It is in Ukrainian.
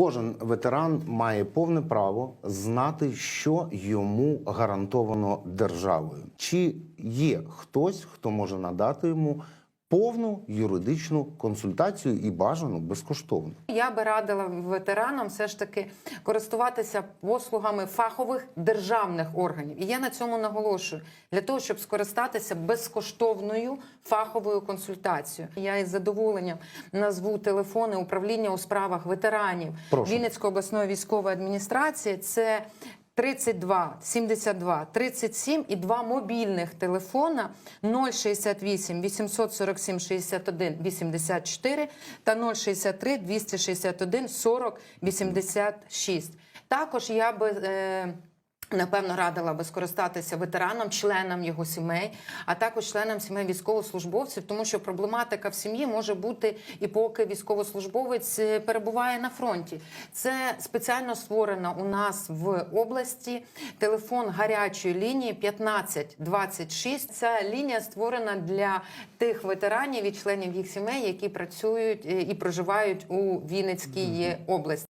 Кожен ветеран має повне право знати, що йому гарантовано державою. Чи є хтось, хто може надати йому повну юридичну консультацію і бажану безкоштовно. Я би радила ветеранам все ж таки користуватися послугами фахових державних органів. І я на цьому наголошую для того, щоб скористатися безкоштовною фаховою консультацією. Я із задоволенням назву телефони управління у справах ветеранів Прошу. Вінницької обласної військової адміністрації. Це 32 72 37 і два мобільних телефона 068 847 61 84 та 063 261 40 86. Також я би е, Напевно, радила би скористатися ветеранам, членам його сімей, а також членам сімей військовослужбовців, тому що проблематика в сім'ї може бути і поки військовослужбовець е, перебуває на фронті. Це спеціально створено у нас в області телефон гарячої лінії 1526. Ця лінія створена для тих ветеранів і членів їх сімей, які працюють е, і проживають у Вінницькій області.